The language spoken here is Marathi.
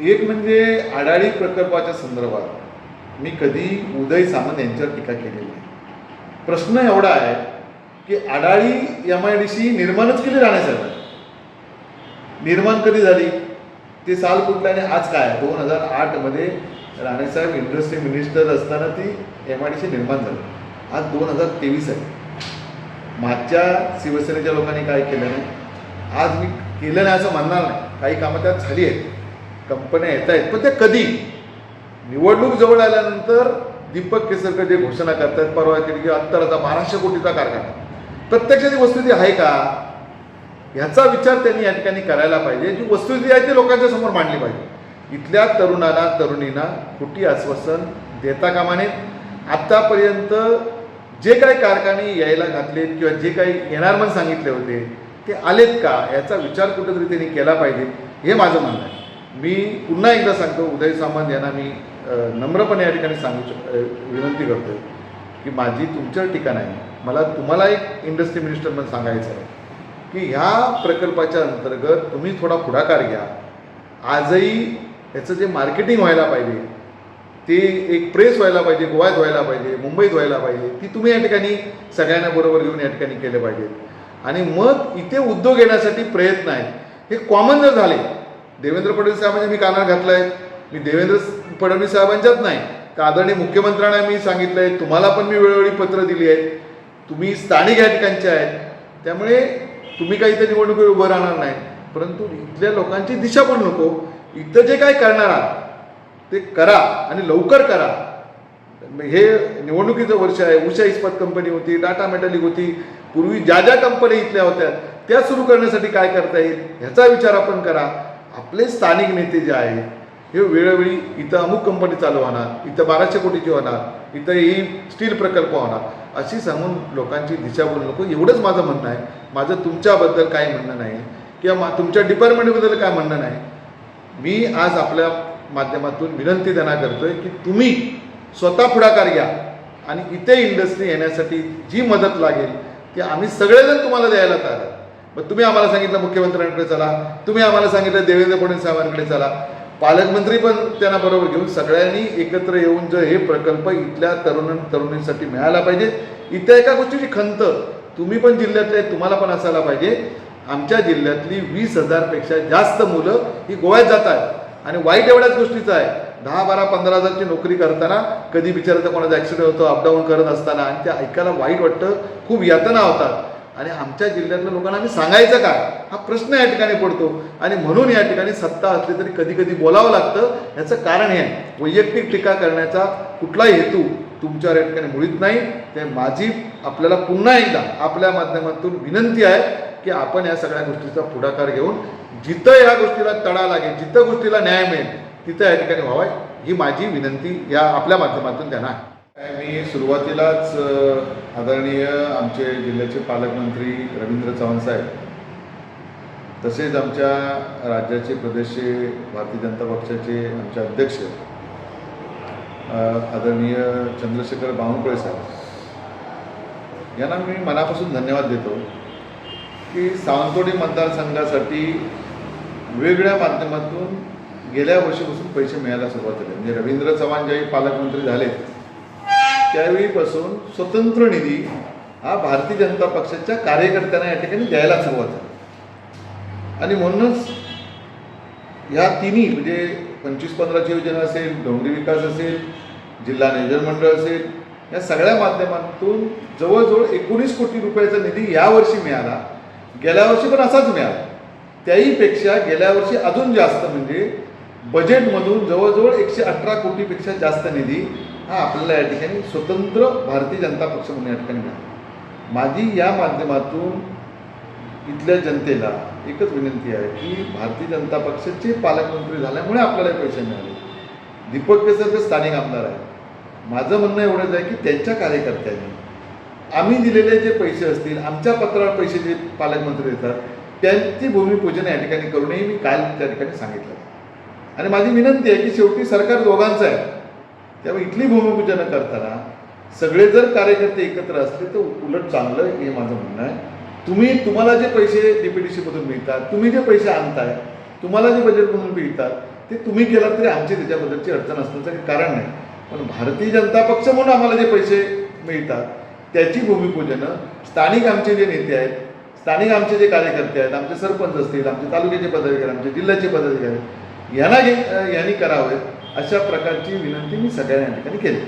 एक म्हणजे आडाळी प्रकल्पाच्या संदर्भात मी कधी उदय सामंत यांच्यावर टीका केलेली नाही. प्रश्न एवढा आहे की Adali M I D C निर्माणच केली राहण्यासाठी. निर्माण कधी झाली? ते साल कुठलं आणि आज काय? दोन हजार आठमध्ये राणेसाहेब इंडस्ट्री मिनिस्टर असताना ती एम आय डी सी निर्माण झाली. आज दोन हजार तेवीस आहे. मागच्या शिवसेनेच्या लोकांनी काय केलं नाही? आज मी केलं नाही असं म्हणणार नाही. काही कामं त्यात झाली आहेत. कंपन्या येत आहेत. पण ते कधी? निवडणूक जवळ आल्यानंतर दीपक केसरकर जे घोषणा करतात परवा केली अंतर आता महाराष्ट्र कोटीचा कारखाना. प्रत्यक्षात ही वस्तुस्थिती आहे का? ह्याचा विचार त्यांनी या ठिकाणी करायला पाहिजे. जी वस्तुस्थिती आहे ती लोकांच्या समोर मांडली पाहिजे. इथल्या तरुणांना तरुणींना खोटी आश्वासन देता कामा नयेत आत्तापर्यंत जे काही कारखाने यायला घातलेत किंवा जे काही येणार म्हणून सांगितले होते ते आलेत का? याचा विचार कुठेतरी त्यांनी केला पाहिजे. हे माझं म्हणणं आहे. मी पुन्हा एकदा सांगतो उदय सामंत यांना मी नम्रपणे या ठिकाणी सांगू शक विनंती करतो की माझी तुमच्यावर टीका नाही. मला तुम्हाला एक इंडस्ट्री मिनिस्टर म्हणून सांगायचं आहे की ह्या प्रकल्पाच्या अंतर्गत तुम्ही थोडा पुढाकार घ्या. आजही याचं जे मार्केटिंग व्हायला पाहिजे ते एक प्रेस व्हायला पाहिजे गोव्यात व्हायला पाहिजे मुंबईत व्हायला पाहिजे ती तुम्ही या ठिकाणी सगळ्यांना बरोबर घेऊन या ठिकाणी केले पाहिजेत आणि मग इथे उद्योग येण्यासाठी प्रयत्न आहेत. हे कॉमन जर झाले देवेंद्र फडणवीस साहेबांनी मी कानावर घातलं आहे मी देवेंद्र फडणवीस साहेबांच्याच नाही. तर आदरणीय मुख्यमंत्र्यांना मी सांगितलं आहे तुम्हाला पण मी वेळोवेळी पत्र दिली आहेत. तुम्ही स्थानिक या ठिकाणचे आहेत. त्यामुळे तुम्ही काही इथे निवडणुकीवर उभं राहणार नाही. परंतु इथल्या लोकांची दिशा पण नको. इथं जे काय करणार आहात ते करा आणि लवकर करा. हे निवडणुकीचं वर्ष आहे. उषा इस्पात कंपनी होती टाटा मेटॅलिक होती. पूर्वी ज्या ज्या कंपन्या इथल्या होत्या त्या सुरू करण्यासाठी काय करता येईल ह्याचा विचार आपण करा. आपले स्थानिक नेते जे आहेत हे वेळोवेळी इथं अमुक कंपनी चालू होणार इथं बाराशे कोटीची होणार इथं ही स्टील प्रकल्प होणार अशी सांगून लोकांची दिशाभूल नको. एवढंच माझं म्हणणं आहे. माझं तुमच्याबद्दल काही म्हणणं नाही किंवा मा तुमच्या डिपार्टमेंटबद्दल काय म्हणणं नाही. मी आज आपल्या माध्यमातून विनंती त्यांना करतोय की तुम्ही स्वतः पुढाकार घ्या आणि इथे इंडस्ट्री येण्यासाठी जी मदत लागेल ती आम्ही सगळेजण तुम्हाला द्यायला तयार आहोत. मग तुम्ही आम्हाला सांगितलं मुख्यमंत्र्यांकडे चला. तुम्ही आम्हाला सांगितलं देवेंद्र फडणवीस साहेबांकडे चला. पालकमंत्री पण त्यांना बरोबर घेऊन सगळ्यांनी एकत्र येऊन जर हे प्रकल्प इथल्या तरुण तरुणींसाठी मिळायला पाहिजे. इथं एका गोष्टीची खंत तुम्ही पण जिल्ह्यातले तुम्हाला पण असायला पाहिजे. आमच्या जिल्ह्यातली वीस हजारपेक्षा जास्त मुलं ही गोव्यात जात आहेत. आणि वाईट एवढ्याच गोष्टीचं आहे. दहा बारा पंधरा हजारची नोकरी करताना कधी बिचाराचा कोणाचा ॲक्सिडेंट होतो अपडाऊन करत असताना आणि ते ऐकायला वाईट वाटतं. खूप यातना होतात. आणि आमच्या जिल्ह्यातल्या लोकांना आम्ही सांगायचं काय? हा प्रश्न या ठिकाणी पडतो. आणि म्हणून या ठिकाणी सत्ता असली तरी कधी कधी बोलावं लागतं. याचं कारण हे आहे. वैयक्तिक टीका करण्याचा कुठलाही हेतू तुमच्यावर या ठिकाणी मुळीत नाही. ते माझी आपल्याला पुन्हा एकदा आपल्या माध्यमातून विनंती आहे की आपण या सगळ्या गोष्टीचा पुढाकार घेऊन जिथं या गोष्टीला तडा लागेल जिथं गोष्टीला न्याय मिळेल तिथं या ठिकाणी व्हावा ही माझी विनंती या आपल्या माध्यमातून त्यांना आहे. मी सुरुवातीलाच आदरणीय आमचे जिल्ह्याचे पालकमंत्री रवींद्र चव्हाण साहेब तसेच आमच्या राज्याचे प्रदेशचे भारतीय जनता पक्षाचे आमचे अध्यक्ष आदरणीय चंद्रशेखर बावनकुळे साहेब यांना मी मनापासून धन्यवाद देतो की सावंतवाडी मतदारसंघासाठी वेगवेगळ्या माध्यमातून गेल्या वर्षीपासून पैसे मिळायला सुरुवात झाली. म्हणजे रवींद्र चव्हाण ज्यावेळी पालकमंत्री झाले त्यावेळीपासून स्वतंत्र निधी हा भारतीय जनता पक्षाच्या कार्यकर्त्यांना या ठिकाणी द्यायला सुरुवात झाली. आणि म्हणूनच ह्या तिन्ही म्हणजे पंचवीस पंधराची योजना असेल डोंगरी विकास असेल जिल्हा नियोजन मंडळ असेल या सगळ्या माध्यमातून जवळजवळ एकोणीस कोटी रुपयाचा निधी यावर्षी मिळाला. गेल्या वर्षी पण असाच मिळाला. त्याहीपेक्षा गेल्या वर्षी अजून जास्त म्हणजे बजेटमधून जवळजवळ एकशे अठरा कोटीपेक्षा जास्त निधी हा आपल्याला या ठिकाणी स्वतंत्र भारतीय जनता पक्ष म्हणून या ठिकाणी मिळाला. माझी या माध्यमातून इथल्या जनतेला एकच विनंती आहे की भारतीय जनता पक्षाचे पालकमंत्री झाल्यामुळे आपल्याला पैसे मिळाले. दीपक केसरकर स्थानिक आमदार आहे माझं म्हणणं एवढंच आहे की त्यांच्या कार्यकर्त्यांनी आम्ही दिलेले जे पैसे असतील आमच्या पत्रावर पैसे जे पालकमंत्री देतात त्यांची भूमिपूजन या ठिकाणी करू नये मी काल त्या ठिकाणी सांगितलं. आणि माझी विनंती आहे की शेवटी सरकार दोघांचं आहे. त्यामुळे इथली भूमिपूजन करताना सगळे जर कार्यकर्ते एकत्र असले तर उलट चांगलं हे माझं म्हणणं आहे. तुम्ही तुम्हाला जे पैसे डीपीडीसीमधून मिळतात तुम्ही जे पैसे आणताय तुम्हाला जे बजेटमधून मिळतात ते तुम्ही केलात तरी आमची त्याच्याबद्दलची अडचण असण्याचं काही कारण नाही. पण भारतीय जनता पक्ष म्हणून आम्हाला जे पैसे मिळतात त्याची भूमिपूजनं स्थानिक आमचे जे नेते आहेत स्थानिक आमचे जे कार्यकर्ते आहेत आमचे सरपंच असतील आमचे तालुक्याचे पदाधिकारी आमचे जिल्ह्याचे पदाधिकारी यांना घे यांनी करावेत अशा प्रकारची विनंती मी सगळ्या या ठिकाणी केली.